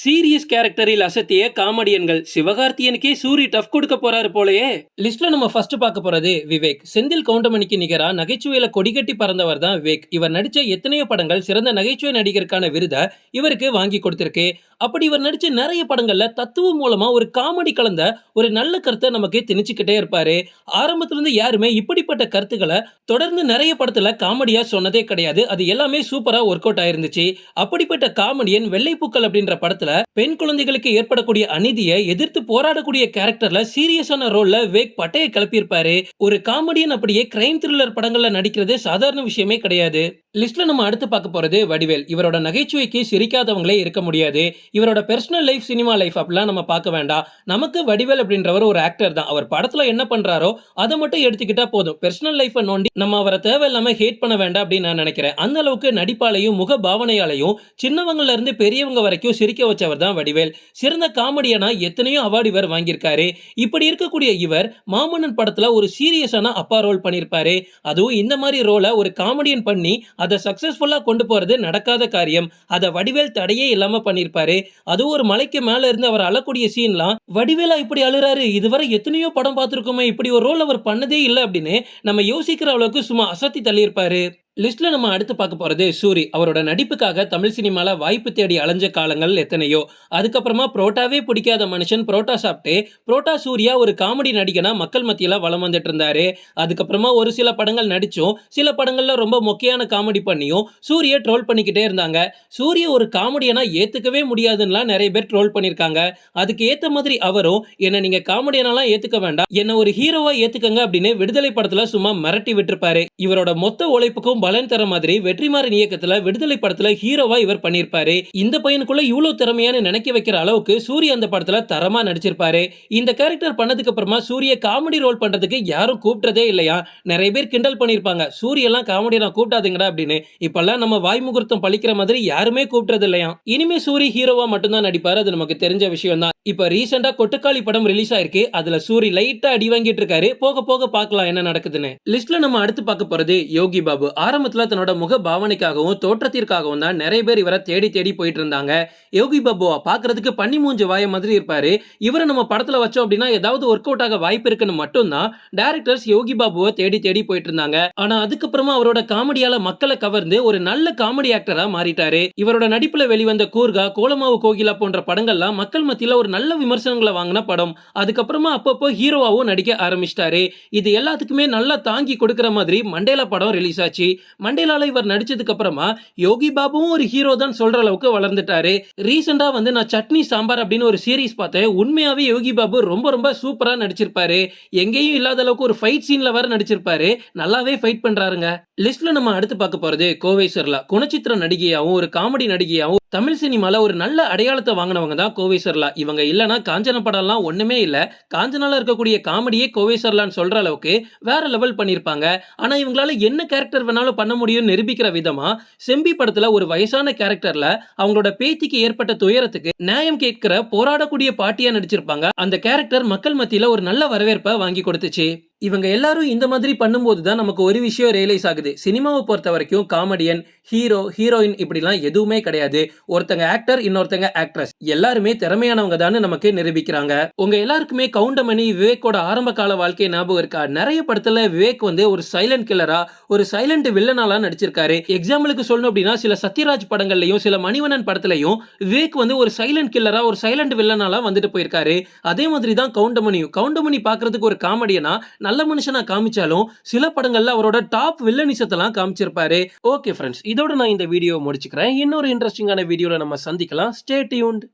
Serious கேரக்டரில் அசத்திய காமெடியன்கள் சிவகார்த்தியனுக்கே Suri tough கொடுக்க போறாரு போலயே. லிஸ்ட்ல நம்ம ஃபர்ஸ்ட் பார்க்க போறது விவேக். செந்தில் கவுண்டமணிக்கு நிகரா நகைச்சுவையில கொடிகட்டி பறந்தவர் தான் விவேக். இவர் நடிச்ச எத்தனையோ படங்கள் சிறந்த நகைச்சுவை நடிகருக்கான விருதை இவருக்கு வாங்கி கொடுத்திருக்கு. அப்படி இவர் நடிச்ச நிறைய படங்கள்ல தத்துவம் மூலமா ஒரு காமெடி கலந்த ஒரு நல்ல கருத்தை நமக்கு திணிச்சுக்கிட்டே இருப்பாரு. ஆரம்பத்துல இருந்து யாருமே இப்படிப்பட்ட கருத்துக்களை தொடர்ந்து நிறைய படத்துல காமெடியா சொன்னதே கிடையாது. அது எல்லாமே சூப்பரா ஒர்க் அவுட் ஆயிருந்துச்சு. அப்படிப்பட்ட காமெடியன் வெள்ளைப்பூக்கள் அப்படின்ற படத்தை படத்துல பெண் குழந்தைகளுக்கு ஏற்படக்கூடிய அநீதியை எதிர்த்து போராடக்கூடிய கேரக்டர்ல சீரியஸான ரோல்ல வேக் பட்டையை கிளப்பியிருப்பாரு. ஒரு காமெடியன் அப்படியே கிரைம் த்ரில்லர் படங்கள்ல நடிக்கிறது சாதாரண விஷயமே கிடையாது. லிஸ்ட்ல நம்ம அடுத்து பார்க்க போறது வடிவேல். இவரோட நகைச்சுவைக்கு சிரிக்காதவங்களே இருக்க முடியாது. இவரோட பர்சனல் லைஃப் சினிமா லைஃப் அப்படிலாம் நம்ம பார்க்க வேண்டாம். நமக்கு வடிவேல் அப்படின்றவர் ஒரு ஆக்டர் தான். அவர் படத்துல என்ன பண்றாரோ அதை மட்டும் எடுத்துக்கிட்டா போதும். பர்சனல் லைஃப்பை நோண்டி நம்ம அவரை தேவையில்லாம ஹேட் பண்ண வேண்டாம் அப்படின்னு நான் நினைக்கிறேன். அந்த அளவுக்கு நடிப்பாலையும் முக பாவனையாலையும் சின்னவங்கள்ல இருந்து பெரியவங்க வரைக்கும் சிரிக்க வச்சவர் தான் வடிவேல். சிறந்த காமெடியனா எத்தனையோ அவார்டு இவர் வாங்கியிருக்காரு. இப்படி இருக்கக்கூடிய இவர் மாமன்னன் படத்துல ஒரு சீரியஸான அப்பா ரோல் பண்ணியிருப்பாரு. அதுவும் இந்த மாதிரி ரோலை ஒரு காமெடியன் பண்ணி அதை சக்ஸஸ்ஃபுல்லாக கொண்டு போகிறது நடக்காத காரியம். அதை வடிவேல் தடையே இல்லாமல் பண்ணியிருப்பாரு அதுவும் ஒரு மலைக்கு மேலே இருந்து அவர் அழக்கூடிய சீன்லாம் வடிவேலா இப்படி அழுறாரு? இதுவரை எத்தனையோ படம் பார்த்துருக்கோமே இப்படி ஒரு ரோல் அவர் பண்ணதே இல்லை அப்படின்னு நம்ம யோசிக்கிற அளவுக்கு சும்மா அசத்தி தள்ளியிருப்பாரு. லிஸ்ட்ல நம்ம அடுத்து பார்க்க போகிறது சூரி. அவரோட நடிப்புக்காக தமிழ் சினிமாவில் வாய்ப்பு தேடி அலைஞ்ச காலங்கள் எத்தனையோ. அதுக்கப்புறமா புரோட்டாவே பிடிக்காத மனுஷன் புரோட்டா சாப்பிட்டு புரோட்டா சூர்யா ஒரு காமெடி நடிகனா மக்கள் மத்தியில் வலம் வந்துட்டு இருந்தாரு. அதுக்கப்புறமா ஒரு சில படங்கள் நடித்தும் சில படங்கள்ல ரொம்ப முக்கியமான காமெடி பண்ணியும் சூரிய ட்ரோல் பண்ணிக்கிட்டே இருந்தாங்க. சூரிய ஒரு காமெடியனா ஏற்றுக்கவே முடியாதுன்னா நிறைய பேர் ட்ரோல் பண்ணியிருக்காங்க அதுக்கு ஏற்ற மாதிரி அவரும் என்னை நீங்கள் காமெடியனாலாம் ஏற்றுக்க வேண்டாம். என்ன ஒரு ஹீரோவாக ஏற்றுக்கங்க அப்படின்னு விடுதலை படத்தில் சும்மா மிரட்டி விட்டுருப்பாரு. இவரோட மொத்த உழைப்புக்கும் பலன் தர மாதிரி வெற்றிமாறன் இயக்கத்துல விடுதலை படத்துல ஹீரோவா இவர் பண்ணியிருப்பாரு. இந்த பையனுக்குள்ள இவ்வளவு திறமையான நினைக்க வைக்கிற அளவுக்கு சூரிய அந்த படத்துல தரமா நடிச்சிருப்பாரு. இந்த கேரக்டர் பண்ணதுக்கு அப்புறமா சூரிய காமெடி ரோல் பண்றதுக்கு யாரும் கூப்பிட்டதே இல்லையா? நிறைய பேர் கிண்டல் பண்ணிருப்பாங்க சூரிய எல்லாம் காமெடி நான் கூப்பிட்டாதுங்கடா அப்படின்னு. இப்பெல்லாம் நம்ம வாய் முகூர்த்தம் பழிக்கிற மாதிரி யாருமே கூப்பிட்டது இல்லையா? இனிமே சூரி ஹீரோவா மட்டும்தான் நடிப்பாரு. அது நமக்கு தெரிஞ்ச விஷயம் தான் இப்ப ரீசெண்டா கொட்டுக்காளி படம் ரிலீஸ் ஆயிருக்கு. அதுல சூரி லைட்டா அடி வாங்கிட்டு இருக்காரு. போக போக பார்க்கலாம் என்ன நடக்குதுன்னு. லிஸ்ட்ல நம்ம அடுத்து பார்க்க போறது யோகி பாபு. ஆர் ஆரம்பத்தில் தன்னோட முக பாவனைக்காகவும் தோற்றத்திற்காகவும் தான் நிறைய பேர் இவரை தேடி தேடி போயிட்டு இருந்தாங்க. யோகி பாபுவா பாக்குறதுக்கு பண்ணி மூஞ்ச வாய மாதிரி இருப்பாரு. இவரை நம்ம படத்துல வச்சோம் அப்படின்னா ஏதாவது ஒர்க் அவுட் ஆக வாய்ப்பு இருக்குன்னு மட்டும்தான் டேரக்டர்ஸ் யோகி பாபுவை தேடி தேடி போயிட்டு இருந்தாங்க. ஆனா அதுக்கப்புறமா அவரோட காமெடியால மக்களை கவர்ந்து ஒரு நல்ல காமெடி ஆக்டரா மாறிட்டாரு. இவரோட நடிப்புல வெளிவந்த கூர்கா கோலமாவு கோகிலா போன்ற படங்கள்லாம் மக்கள் மத்தியில ஒரு நல்ல விமர்சனங்களை வாங்கின படம். அதுக்கப்புறமா அப்பப்போ ஹீரோவாவும் நடிக்க ஆரம்பிச்சிட்டாரு. இது எல்லாத்துக்குமே நல்லா தாங்கி கொடுக்கிற மாதிரி மண்டேலா படம் ரிலீஸ் ஆச்சு. மண்டேலால இவர் நடிச்சதுக்கு அப்புறமா யோகி பாபுவும் ஒரு ஹீரோ தான் சொல்ற அளவுக்கு வளர்ந்துட்டாரு. ரீசெண்டா வந்து நான் சட்னி சாம்பார் அப்படின்னு ஒரு சீரீஸ் பார்த்தேன். உண்மையாவே யோகி பாபு ரொம்ப ரொம்ப சூப்பரா நடிச்சிருப்பாரு. எங்கேயும் இல்லாத அளவுக்கு ஒரு ஃபைட் சீன்ல வேற நடிச்சிருப்பாரு. நல்லாவே ஃபைட் பண்றாருங்க. லிஸ்ட்ல நம்ம அடுத்து பார்க்க போறது கோவை சர்லா குணச்சித்திர நடிகையாவும் ஒரு காமெடி நடிகையாவும் தமிழ் சினிமாவில் ஒரு நல்ல அடையாளத்தை வாங்கினவங்க தான் கோவை சர்லா இவங்க இல்லைன்னா காஞ்சன படம்லாம் ஒன்றுமே இல்லை. காஞ்சனால இருக்கக்கூடிய காமெடியே கோவை சர்லான்னு சொல்கிற அளவுக்கு வேற லெவல் பண்ணியிருப்பாங்க ஆனால் இவங்களால என்ன கேரக்டர் வேணாலும் பண்ண முடியும்னு நிரூபிக்கிற விதமாக செம்பி படத்தில் ஒரு வயசான கேரக்டரில் அவங்களோட பேத்திக்கு ஏற்பட்ட துயரத்துக்கு நியாயம் கேட்கிற போராடக்கூடிய பாட்டியாக நடிச்சிருப்பாங்க. அந்த கேரக்டர் மக்கள் மத்தியில் ஒரு நல்ல வரவேற்பை வாங்கி கொடுத்துச்சு. இவங்க எல்லாரும் இந்த மாதிரி பண்ணும்போது தான் நமக்கு ஒரு விஷயம் ரியலைஸ் ஆகுது. சினிமாவை பொறுத்த வரைக்கும் காமெடியன் ஹீரோ ஹீரோயின் இப்படிலாம் எதுவுமே கிடையாது. ஒருத்தங்க ஆக்டர் இன்னொருத்தங்க ஆக்ட்ரஸ் எல்லாருமே திறமையானவங்க தான் நமக்கு நிரூபிக்கிறாங்க. உங்க எல்லாருக்குமே கவுண்டமணி விவேக்கோட ஆரம்ப கால வாழ்க்கை ஞாபகம் இருக்கா? நிறைய படத்துல விவேக் வந்து ஒரு சைலண்ட் கில்லரா ஒரு சைலண்ட் வில்லனாலா நடிச்சிருக்காரு. எக்ஸாம்பிளுக்கு சொல்லணும் அப்படின்னா சில சத்யராஜ் படங்கள்லயும் சில மணிவண்ணன் படத்துலயும் விவேக் வந்து ஒரு சைலண்ட் கில்லரா ஒரு சைலண்ட் வில்லனாலாம் வந்துட்டு போயிருக்காரு. அதே மாதிரி தான் கவுண்டமணியும். கவுண்டமணி பாக்குறதுக்கு ஒரு காமெடியனா நல்ல மனுஷனா காமிச்சாலும் சில படங்கள்ல அவரோட டாப் வில்லனிசத்தெல்லாம் காமிச்சிருப்பாரு. ஓகே ஃப்ரெண்ட்ஸ் இதோட நான் இந்த வீடியோ முடிச்சுக்கிறேன். இன்னொரு இன்ட்ரெஸ்டிங்கான வீடியோல நம்ம சந்திக்கலாம். Stay tuned